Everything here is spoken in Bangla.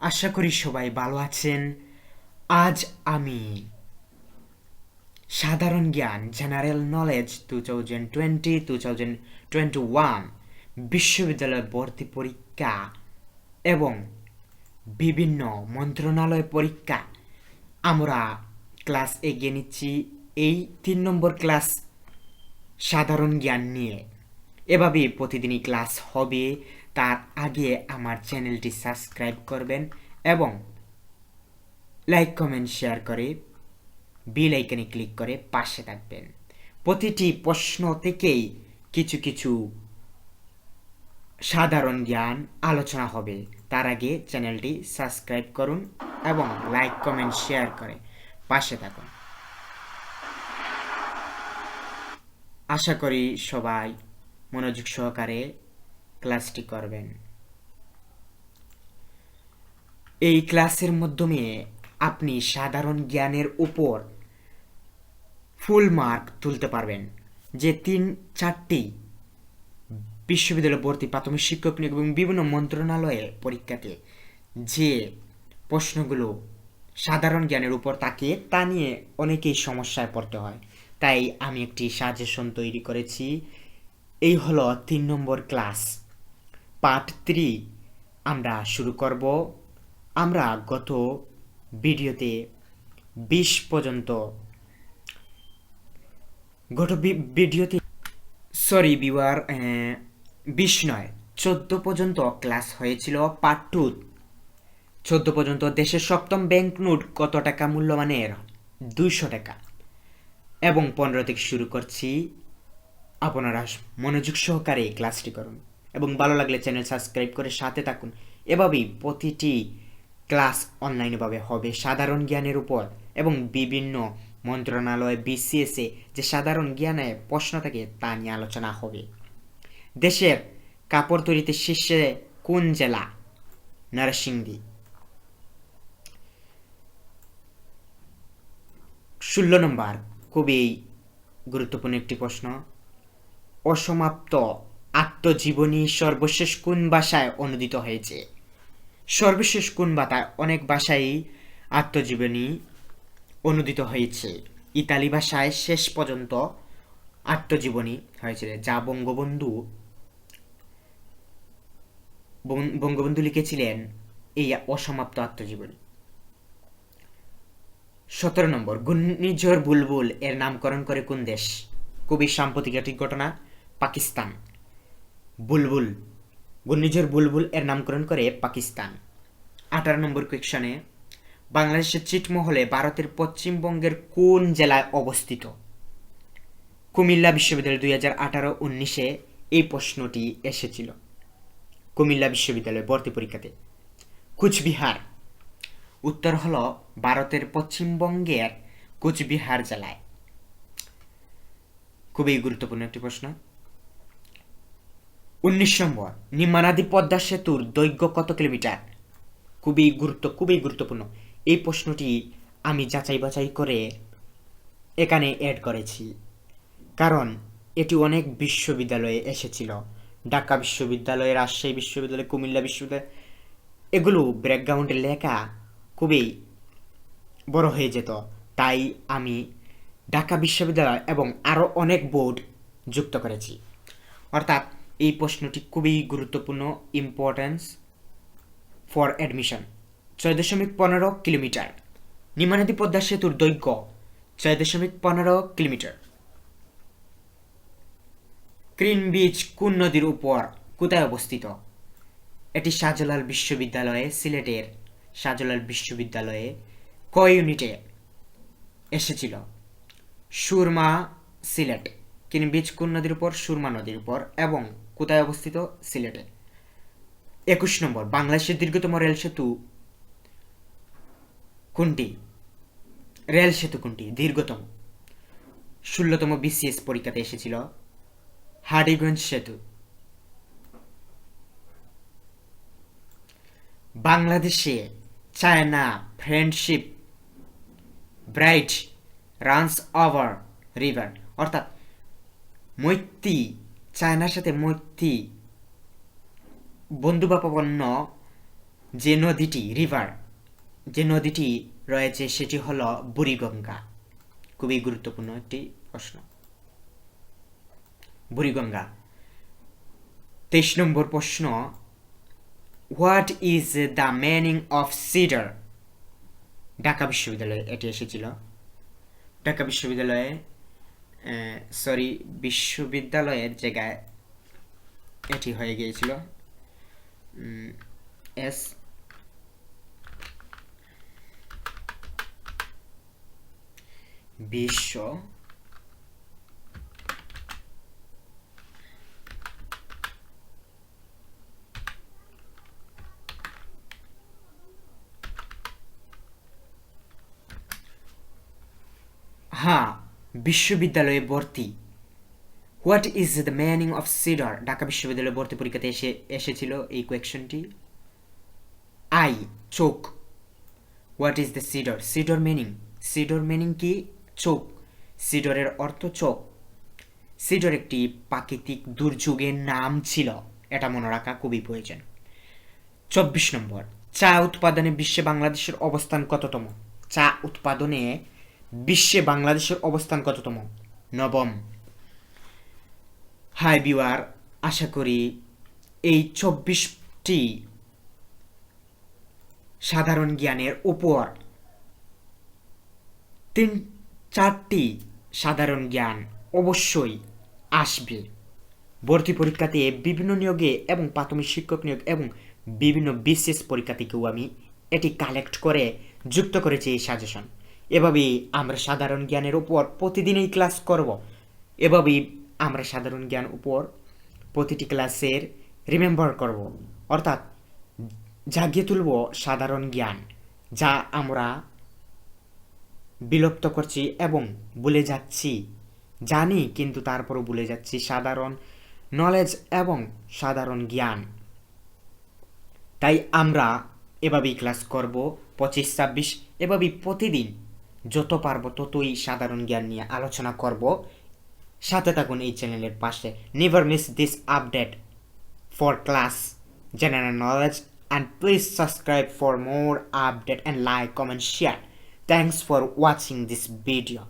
আশা করি সবাই ভালো আছেন। আজ আমি সাধারণ জ্ঞান general knowledge two thousand twenty two thousand twenty one বিশ্ববিদ্যালয় ভর্তি পরীক্ষা এবং বিভিন্ন মন্ত্রণালয় পরীক্ষা। আমরা ক্লাস এগিয়ে নিচ্ছি এই তিন নম্বর ক্লাস সাধারণ জ্ঞান নিয়ে। এভাবেই প্রতিদিনই ক্লাস হবে। তার আগে আমার চ্যানেলটি সাবস্ক্রাইব করবেন এবং লাইক, কমেন্ট, শেয়ার করে বিল আইকনে ক্লিক করে পাশে থাকবেন। প্রতিটি প্রশ্ন থেকেই কিছু কিছু সাধারণ জ্ঞান আলোচনা হবে। তার আগে চ্যানেলটি সাবস্ক্রাইব করুন এবং লাইক, কমেন্ট, শেয়ার করে পাশে থাকুন। আশা করি সবাই মনোযোগ সহকারে ক্লাসটি করবেন। এই ক্লাসের মাধ্যমে আপনি সাধারণ জ্ঞানের উপর ফুল মার্ক তুলতে পারবেন, যে তিন, চারটি বিশ্ববিদ্যালয় ভর্তি প্রাথমিক শিক্ষক নিয়োগ এবং বিভিন্ন মন্ত্রণালয়ের পরীক্ষাতে যে প্রশ্নগুলো সাধারণ জ্ঞানের উপর তাকিয়ে তা নিয়ে অনেকেই সমস্যায় পড়তে হয়। তাই আমি একটি সাজেশন তৈরি করেছি। এই হলো তিন নম্বর ক্লাস। পার্ট থ্রি আমরা শুরু করব। আমরা গত ভিডিওতে বিশ পর্যন্ত গত ভিডিওতে সরি বিওয়ার বিশ নয়, চোদ্দ পর্যন্ত ক্লাস হয়েছিল পার্ট টু চোদ্দ পর্যন্ত দেশের সপ্তম ব্যাংক নোট কত টাকা মূল্যমানের দুইশো টাকা। এবং পনেরো থেকে শুরু করছি। আপনারা মনোযোগ সহকারে ক্লাসটি করুন। এবং ভালো লাগলে চ্যানেল সাবস্ক্রাইব করে সাথে থাকুন। এভাবেই প্রতিটি ক্লাস অনলাইনভাবে হবে। সাধারণ জ্ঞানের উপর এবং বিভিন্ন মন্ত্রণালয় বিসিএসে যে সাধারণ জ্ঞানে প্রশ্ন থাকে, তা নিয়ে আলোচনা হবে। দেশের কাপড় তৈরিতে শীর্ষে কোন জেলা? নরসিংদী। ষোলো নম্বর, খুবই গুরুত্বপূর্ণ একটি প্রশ্ন। অসমাপ্ত আত্মজীবনী সর্বশেষ কোন ভাষায় অনুদিত হয়েছে? সর্বশেষ কোন ভাষায় অনেক ভাষায় আত্মজীবনী অনুদিত হয়েছে। ইতালি ভাষায় শেষ পর্যন্ত আত্মজীবনী হয়েছিল যা বঙ্গবন্ধু বঙ্গবন্ধু লিখেছিলেন এই অসমাপ্ত আত্মজীবনী। সতেরো নম্বর, ঘূর্ণিঝড় বুলবুল এর নামকরণ করে কোন দেশ? খুবই সাম্প্রতিক একটি ঘটনা, পাকিস্তান। বুলবুল। ঘূর্ণিঝড় বুলবুল এর নামকরণ করে পাকিস্তান। আঠারো নম্বর কোয়েকশনে বাংলাদেশের চিটমহলে ভারতের পশ্চিমবঙ্গের কোন জেলায় অবস্থিত? কুমিল্লা বিশ্ববিদ্যালয় দুই হাজার আঠারো উনিশে এই প্রশ্নটি এসেছিল। কুমিল্লা বিশ্ববিদ্যালয় ভর্তি পরীক্ষাতে। কুচবিহার। উত্তর হল ভারতের পশ্চিমবঙ্গের কুচবিহার জেলায়। খুবই গুরুত্বপূর্ণ একটি প্রশ্ন। উনিশ নম্বর, নিম্নাদি পদ্মা সেতুর দৈর্ঘ্য কত কিলোমিটার? খুবই গুরুত্ব, খুবই গুরুত্বপূর্ণ। এই প্রশ্নটি আমি যাচাই বাছাই করে এখানে অ্যাড করেছি। কারণ এটি অনেক বিশ্ববিদ্যালয়ে এসেছিল। ঢাকা বিশ্ববিদ্যালয়, রাজশাহী বিশ্ববিদ্যালয়, কুমিল্লা বিশ্ববিদ্যালয়, এগুলো ব্যাকগ্রাউন্ডে লেখা খুবই বড় হয়ে যেত। তাই আমি ঢাকা বিশ্ববিদ্যালয় এবং আরও অনেক বোর্ড যুক্ত করেছি। অর্থাৎ এই প্রশ্নটি খুবই গুরুত্বপূর্ণ ইম্পর্টেন্স ফর অ্যাডমিশন ছয় দশমিক পনেরো কিলোমিটার। নিমানদী পদ্মা সেতুর দৈর্ঘ্য ছয় দশমিক পনেরো কিলোমিটার। ক্রিন বিচ কোন নদীর উপর কোথায় অবস্থিত? এটি শাহজালাল বিশ্ববিদ্যালয়ে, সিলেটের শাহজালাল বিশ্ববিদ্যালয়ে ক ইউনিটে এসেছিল। সুরমা, সিলেট। কিন বিচ কোন নদীর উপর, সুরমা নদীর উপর এবং কোথায় অবস্থিত? সিলেটে। একুশ নম্বর, বাংলাদেশের দীর্ঘতম রেল সেতু কোনটি? রেল সেতু কোনটি? দীর্ঘতম। ষোলোতম বিসিএস পরীক্ষাতে এসেছিল হাডিগঞ্জ সেতু। বাংলাদেশে China friendship bridge runs over river, অর্থাৎ মৈত্রী, চায়নার সাথে মৈত্রী বন্ধুবাপন্ন যে নদীটি রিভার যে নদীটি রয়েছে সেটি হলো বুড়িগঙ্গা। খুবই গুরুত্বপূর্ণ একটি প্রশ্ন। বুড়িগঙ্গা। তেইশ নম্বর প্রশ্ন what is the meaning of Sidr Dhaka বিশ্ববিদ্যালয়ে এটি এসেছিল। ঢাকা বিশ্ববিদ্যালয়ে সরি বিশ্ববিদ্যালয়ের জায়গায় এটি হয়ে গিয়েছিল। এস বিশ্ব হ্যাঁ বিশ্ববিদ্যালয়ে ভর্তি। What is the meaning of Sidr Dhaka বিশ্ববিদ্যালয়ে ভর্তি পরীক্ষাতে এসে, এসেছিল এই কোয়েকশনটি আই চোখ। What is the Sidr Sidr meaning Sidr meaning কি? চোখ। সিডরের অর্থ চোখ। সিডর একটি প্রাকৃতিক দুর্যোগের নাম ছিল। এটা মনে রাখা খুবই প্রয়োজন। চব্বিশ নম্বর, চা উৎপাদনে বিশ্বে বাংলাদেশের অবস্থান কততম? চা উৎপাদনে বিশ্বে বাংলাদেশের অবস্থান কততম? নবম। হাই বিওয়ার আশা করি এই চব্বিশটি সাধারণ জ্ঞানের উপর তিন, চারটি সাধারণ জ্ঞান অবশ্যই আসবে। ভর্তি পরীক্ষাতে বিভিন্ন নিয়োগে এবং প্রাথমিক শিক্ষক নিয়োগ এবং বিভিন্ন বিশেষ পরীক্ষা থেকেও আমি এটি কালেক্ট করে যুক্ত করেছি এই সাজেশন এভাবেই আমরা সাধারণ জ্ঞানের উপর প্রতিদিনই ক্লাস করব। এভাবেই আমরা সাধারণ জ্ঞান উপর প্রতিটি ক্লাসের রিমেম্বার করব। অর্থাৎ জাগিয়ে তুলব সাধারণ জ্ঞান, যা আমরা বিলুপ্ত করছি এবং ভুলে যাচ্ছি। জানি, কিন্তু তারপরও ভুলে যাচ্ছি সাধারণ নলেজ এবং সাধারণ জ্ঞান। তাই আমরা এভাবেই ক্লাস করব পঁচিশ ছাব্বিশ, এভাবেই প্রতিদিন যত পারব ততই সাধারণ জ্ঞান নিয়ে আলোচনা করব। সাথে থাকুন এই চ্যানেলের পাশে। Never miss this update for class general knowledge and please subscribe for more update and like comment share thanks for watching this video